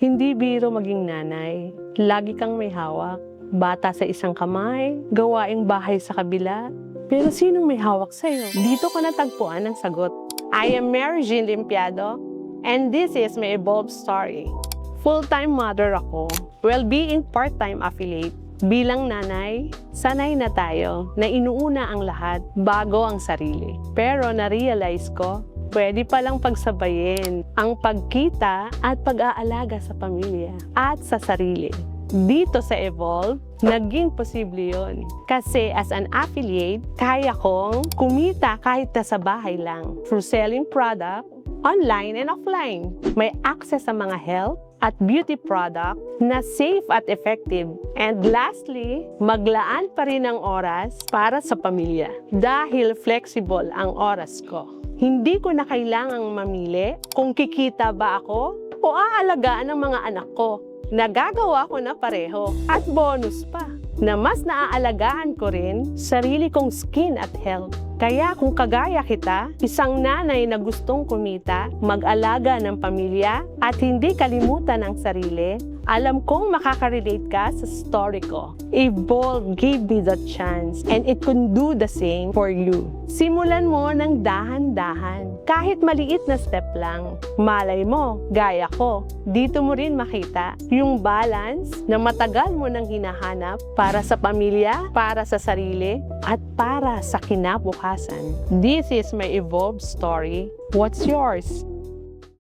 Hindi biro maging nanay. Lagi kang may hawak. Bata sa isang kamay, gawaing bahay sa kabila. Pero sinong may hawak sa'yo? Dito ko natagpuan ang sagot. I am Mary Jean Limpiado, and this is my Evolve Story. Full-time mother ako, well-being part-time affiliate. Bilang nanay, sanay na tayo na inuuna ang lahat bago ang sarili. Pero na-realize ko, pwede palang pagsabayin ang pagkita at pag-aalaga sa pamilya at sa sarili. Dito sa Evolve, naging posible yon. Kasi as an affiliate, kaya kong kumita kahit na sa bahay lang through selling product, online and offline. May access sa mga health at beauty product na safe at effective. And lastly, maglaan pa rin ng oras para sa pamilya dahil flexible ang oras ko. Hindi ko na kailangang mamili kung kikita ba ako o aalagaan ng mga anak ko. Nagagawa ko na pareho at bonus pa na mas naaalagaan ko rin sarili kong skin at health. Kaya kung kagaya kita, isang nanay na gustong kumita, mag-alaga ng pamilya at hindi kalimutan ang sarili, alam kong makaka-relate ka sa story ko. Evolve gave me the chance and it can do the same for you. Simulan mo ng dahan-dahan. Kahit maliit na step lang. Malay mo, gaya ko, dito mo rin makita yung balance na matagal mo nang hinahanap para sa pamilya, para sa sarili, at para sa kinabukasan. This is my evolved story. What's yours?